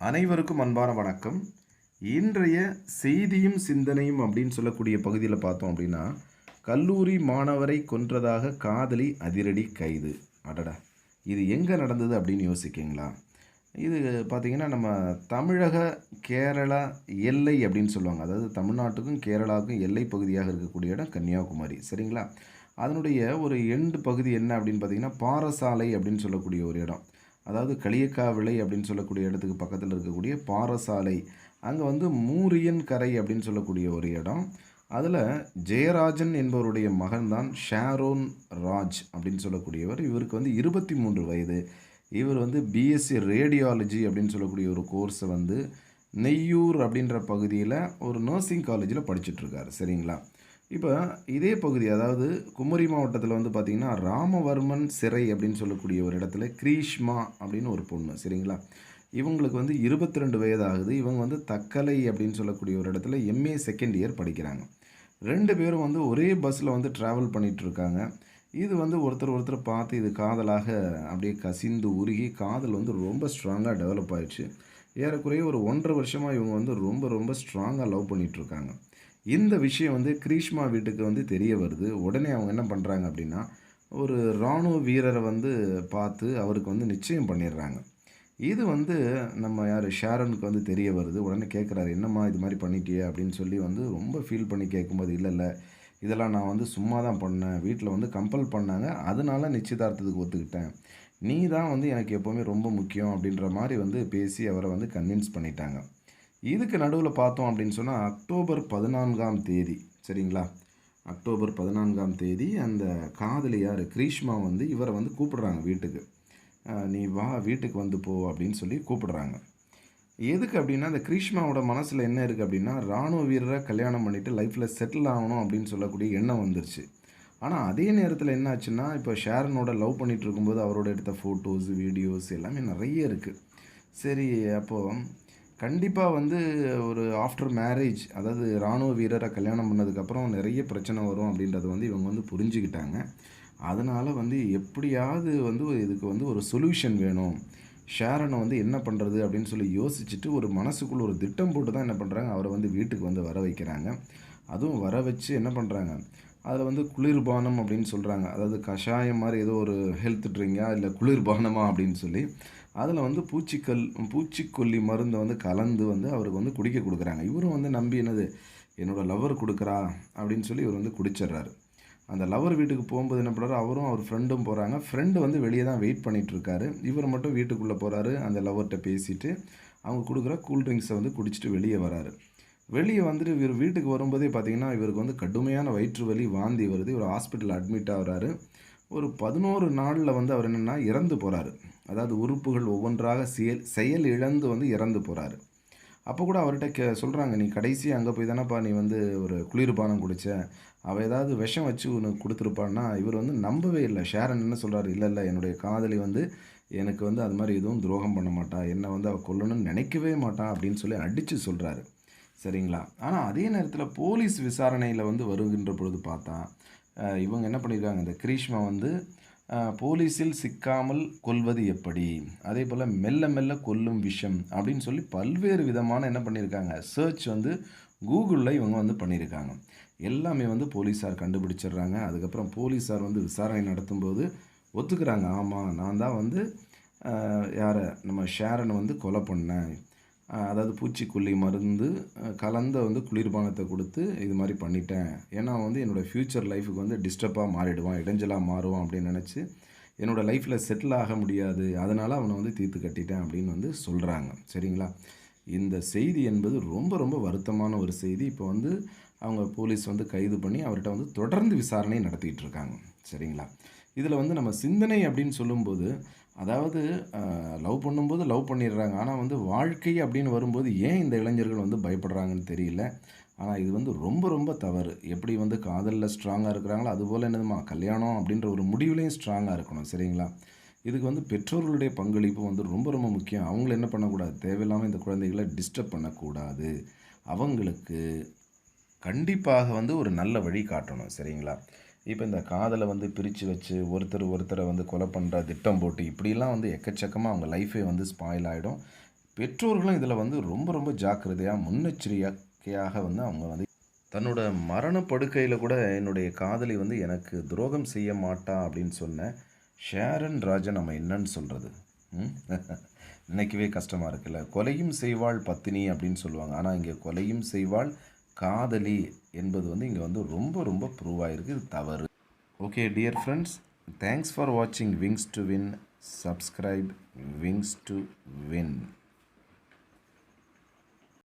அனைவருக்கும் அன்பான வணக்கம். இன்றைய செய்தியும் சிந்தனையும் அப்படின்னு சொல்லக்கூடிய பகுதியில் பார்த்தோம் அப்படின்னா கல்லூரி மாணவரை கொன்றதாக காதலி அதிரடி கைது. அடடா இது எங்கே நடந்தது அப்படின்னு யோசிக்கிங்களா இது பார்த்திங்கன்னா நம்ம தமிழக கேரளா எல்லை அப்படின்னு சொல்லுவாங்க. அதாவது தமிழ்நாட்டுக்கும் கேரளாவுக்கும் எல்லை பகுதியாக இருக்கக்கூடிய இடம் கன்னியாகுமரி. சரிங்களா? அதனுடைய ஒரு எண்டு பகுதி என்ன அப்படின்னு பார்த்தீங்கன்னா பாரசாலை அப்படின்னு சொல்லக்கூடிய ஒரு இடம். அதாவது களியக்காவிளை அப்படின்னு சொல்லக்கூடிய இடத்துக்கு பக்கத்தில் இருக்கக்கூடிய பாறசாலை அங்கே வந்து மூரியன் கரை அப்படின்னு சொல்லக்கூடிய ஒரு இடம். அதில் ஜெயராஜன் என்பவருடைய மகன்தான் ஷாரோன் ராஜ் அப்படின்னு சொல்லக்கூடியவர். இவருக்கு வந்து இருபத்தி மூன்று வயது. இவர் வந்து பிஎஸ்சி ரேடியாலஜி அப்படின்னு சொல்லக்கூடிய ஒரு கோர்ஸை வந்து நெய்யூர் அப்படின்ற பகுதியில் ஒரு நர்சிங் காலேஜில் படிச்சுட்ருக்காரு சரிங்களா? இப்போ இதே பகுதி அதாவது குமரி மாவட்டத்தில் வந்து பார்த்திங்கன்னா ராமவர்மன் சிறை அப்படின்னு சொல்லக்கூடிய ஒரு இடத்துல கிரீஷ்மா அப்படின்னு ஒரு பொண்ணு சரிங்களா? இவங்களுக்கு வந்து இருபத்தி ரெண்டு வயது ஆகுது இவங்க வந்து தக்கலை அப்படின்னு சொல்லக்கூடிய ஒரு இடத்துல எம்ஏ செகண்ட் இயர் படிக்கிறாங்க. ரெண்டு பேரும் வந்து ஒரே பஸ்ஸில் வந்து ட்ராவல் பண்ணிகிட்ருக்காங்க இது வந்து ஒருத்தர் ஒருத்தர் பார்த்து இது காதலாக அப்படியே கசிந்து உருகி காதல் வந்து ரொம்ப ஸ்ட்ராங்காக டெவலப் ஆயிடுச்சு. ஏறக்குறைய ஒரு ஒன்றரை வருஷமாக இவங்க வந்து ரொம்ப ரொம்ப ஸ்ட்ராங்காக லவ் பண்ணிகிட்ருக்காங்க இந்த விஷயம் வந்து கிரீஷ்மா வீட்டுக்கு வந்து தெரிய வருது. உடனே அவங்க என்ன பண்ணுறாங்க அப்படின்னா ஒரு இராணுவ வீரரை வந்து பார்த்து அவருக்கு வந்து நிச்சயம் பண்ணிடுறாங்க. இது வந்து நம்ம யார் ஷாரனுக்கு வந்து தெரிய வருது. உடனே கேட்குறாரு என்னம்மா இது மாதிரி பண்ணிட்டியே? அப்படின்னு சொல்லி வந்து ரொம்ப ஃபீல் பண்ணி கேட்கும்போது இல்லை இல்லை இதெல்லாம் நான் வந்து சும்மா தான் பண்ணேன். வீட்டில் வந்து கம்பல் பண்ணாங்க. அதனால நிச்சயதார்த்தத்துக்கு ஒத்துக்கிட்டேன். நீ தான் வந்து எனக்கு எப்போவுமே ரொம்ப முக்கியம் அப்படின்ற மாதிரி வந்து பேசி அவரை வந்து கன்வின்ஸ் பண்ணிட்டாங்க. இதுக்கு நடுவில் பார்த்தோம் அப்படின்னு சொன்னால் அக்டோபர் பதினான்காம் தேதி சரிங்களா? அக்டோபர் பதினான்காம் தேதி அந்த காதலியார் கிரீஷ்மா வந்து இவரை வந்து கூப்பிடுறாங்க வீட்டுக்கு. நீ வா வீட்டுக்கு வந்து போ அப்படின்னு சொல்லி கூப்பிடுறாங்க. எதுக்கு அப்படின்னா அந்த கிரீஷ்மாவோட மனசில் என்ன இருக்குது அப்படின்னா இராணுவ வீரரை கல்யாணம் பண்ணிவிட்டு லைஃப்பில் செட்டில் ஆகணும் அப்படின்னு சொல்லக்கூடிய எண்ணம் வந்துருச்சு. ஆனால் அதே நேரத்தில் என்ன ஆச்சுன்னா இப்போ ஷேரனோட லவ் பண்ணிகிட்டு இருக்கும்போது அவரோட எடுத்த ஃபோட்டோஸ் வீடியோஸ் எல்லாமே நிறைய இருக்குது சரி அப்போது கண்டிப்பாக வந்து ஒரு ஆஃப்டர் மேரேஜ் அதாவது இராணுவ வீரரை கல்யாணம் பண்ணதுக்கப்புறம் நிறைய பிரச்சனை வரும் அப்படின்றத வந்து இவங்க வந்து புரிஞ்சுக்கிட்டாங்க. அதனால் வந்து எப்படியாவது வந்து இதுக்கு வந்து ஒரு சொல்யூஷன் வேணும். ஷேரனை வந்து என்ன பண்ணுறது அப்படின்னு சொல்லி யோசிச்சுட்டு ஒரு மனசுக்குள்ள ஒரு திட்டம் போட்டு தான் என்ன பண்ணுறாங்க அவரை வந்து வீட்டுக்கு வந்து வர வைக்கிறாங்க. அதுவும் வர வச்சு என்ன பண்ணுறாங்க அதில் வந்து குளிர்பானம் அப்படின்னு சொல்கிறாங்க அதாவது கஷாயம் மாதிரி ஏதோ ஒரு ஹெல்த் ட்ரிங்கா இல்லை குளிர்பானமா அப்படின்னு சொல்லி அதில் வந்து பூச்சிக்கல் பூச்சிக்கொல்லி மருந்தை வந்து கலந்து வந்து அவருக்கு வந்து குடிக்க கொடுக்குறாங்க. இவரும் வந்து நம்பி என்னது? என்னோடய லவர் கொடுக்குறா அப்படின்னு சொல்லி இவர் வந்து குடிச்சிடுறாரு. அந்த லவர் வீட்டுக்கு போகும்போது என்ன பண்ணுறாரு அவரும் அவர் ஃப்ரெண்டும் போகிறாங்க ஃப்ரெண்டு வந்து வெளியே தான் வெயிட் பண்ணிகிட்ருக்காரு இவர் மட்டும் வீட்டுக்குள்ளே போகிறாரு அந்த லவர்கிட்ட பேசிவிட்டு அவங்க கொடுக்குற கூல்ட்ரிங்க்ஸை வந்து குடிச்சிட்டு வெளியே வராரு. வெளியே வந்துட்டு இவர் வீட்டுக்கு வரும்போதே பார்த்திங்கன்னா இவருக்கு வந்து கடுமையான வயிற்று வலி வாந்தி வருது. இவர் ஹாஸ்பிட்டலில் அட்மிட் ஆகிறாரு. ஒரு பதினோரு நாளில் வந்து அவர் என்னென்னா இறந்து போகிறாரு அதாவது உறுப்புகள் ஒவ்வொன்றாக செயல் செயல் இழந்து வந்து இறந்து போகிறாரு அப்போ கூட அவர்கிட்ட கே சொல்கிறாங்க நீ கடைசி அங்கே போய் தானேப்பா நீ வந்து ஒரு குளிர்பானம் குடித்த அவள் ஏதாவது விஷம் வச்சு உனக்கு கொடுத்துருப்பான்னா இவர் வந்து நம்பவே இல்லை. ஷேரன் என்ன சொல்கிறாரு இல்லை இல்லை என்னுடைய காதலி வந்து எனக்கு வந்து அது மாதிரி எதுவும் துரோகம் பண்ண மாட்டா. என்னை வந்து அவள் கொல்லணும்னு நினைக்கவே மாட்டான் அப்படின்னு சொல்லி அடித்து சொல்கிறாரு சரிங்களா? ஆனால் அதே நேரத்தில் போலீஸ் விசாரணையில் வந்து வருகின்ற பொழுது பார்த்தா இவங்க என்ன பண்ணியிருக்காங்க இந்த கிரீஷ்மா வந்து போலீஸில் சிக்காமல் கொல்வது எப்படி? அதே போல் மெல்ல மெல்ல கொல்லும் விஷம் அப்படின்னு சொல்லி பல்வேறு விதமான என்ன பண்ணியிருக்காங்க சர்ச் வந்து கூகுளில் இவங்க வந்து பண்ணியிருக்காங்க எல்லாமே வந்து போலீஸார் கண்டுபிடிச்சிடுறாங்க. அதுக்கப்புறம் போலீஸார் வந்து விசாரணை நடத்தும்போது ஒத்துக்கிறாங்க. ஆமாம் நான் தான் வந்து யாரை நம்ம ஷேரனை வந்து கொலை பண்ணேன். அதாவது பூச்சிக்கொல்லி மருந்து கலந்த வந்து குளிர்பானத்தை கொடுத்து இது மாதிரி பண்ணிட்டேன். ஏன்னா வந்து என்னோடய ஃப்யூச்சர் லைஃபுக்கு வந்து டிஸ்டர்பாக மாறிடுவான் இடைஞ்சலாக மாறுவான் அப்படின்னு நினச்சி என்னோடய லைஃப்பில் செட்டில் ஆக முடியாது. அதனால் அவனை வந்து தீர்த்து கட்டிட்டேன் அப்படின்னு வந்து சொல்கிறாங்க சரிங்களா? இந்த செய்தி என்பது ரொம்ப ரொம்ப வருத்தமான ஒரு செய்தி. இப்போ வந்து அவங்க போலீஸ் வந்து கைது பண்ணி அவர்கிட்ட வந்து தொடர்ந்து விசாரணை நடத்திக்கிட்டு இருக்காங்க. சரிங்களா? இதில் வந்து நம்ம சிந்தனை அப்படின்னு சொல்லும்போது அதாவது லவ் பண்ணும்போது லவ் பண்ணிடுறாங்க. ஆனால் வந்து வாழ்க்கை அப்படின்னு வரும்போது ஏன் இந்த இளைஞர்கள் வந்து பயப்படுறாங்கன்னு தெரியல. ஆனால் இது வந்து ரொம்ப ரொம்ப தவறு. எப்படி வந்து காதலில் ஸ்ட்ராங்காக இருக்கிறாங்களோ அதுபோல் என்னதுமா கல்யாணம் அப்படின்ற ஒரு முடிவுலேயும் ஸ்ட்ராங்காக இருக்கணும் சரிங்களா? இதுக்கு வந்து பெற்றோர்களுடைய பங்களிப்பு வந்து ரொம்ப ரொம்ப முக்கியம். அவங்கள என்ன பண்ணக்கூடாது? தேவையில்லாமல் இந்த குழந்தைகளை டிஸ்டர்ப் பண்ணக்கூடாது. அவங்களுக்கு கண்டிப்பாக வந்து ஒரு நல்ல வழி காட்டணும் சரிங்களா? இப்போ இந்த காதலை வந்து பிரித்து வச்சு ஒருத்தர் ஒருத்தரை வந்து கொலை பண்ணுற திட்டம் போட்டு இப்படிலாம் வந்து எக்கச்சக்கமாக அவங்க லைஃபே வந்து ஸ்பாயில் ஆகிடும் பெற்றோர்களும் இதில் வந்து ரொம்ப ரொம்ப ஜாக்கிரதையாக முன்னெச்சரிக்கையாக வந்து அவங்க வந்து தன்னோட மரண படுக்கையில் கூட என்னுடைய காதலி வந்து எனக்கு துரோகம் செய்ய மாட்டா அப்படின்னு சொன்ன ஷேரன் ராஜன் நம்ம என்னன்னு சொல்கிறது நினைக்கவே கஷ்டமாக இருக்குல்ல. கொலையும் செய்வாள் பத்தினி அப்படின்னு சொல்லுவாங்க. ஆனால் இங்கே கொலையும் செய்வாள் காதலி என்பது வந்து இங்கே வந்து ரொம்ப ரொம்ப ப்ரூவ் ஆகிருக்கு இது தவறு. Okay dear friends thanks for வாட்சிங் wings to win subscribe wings to win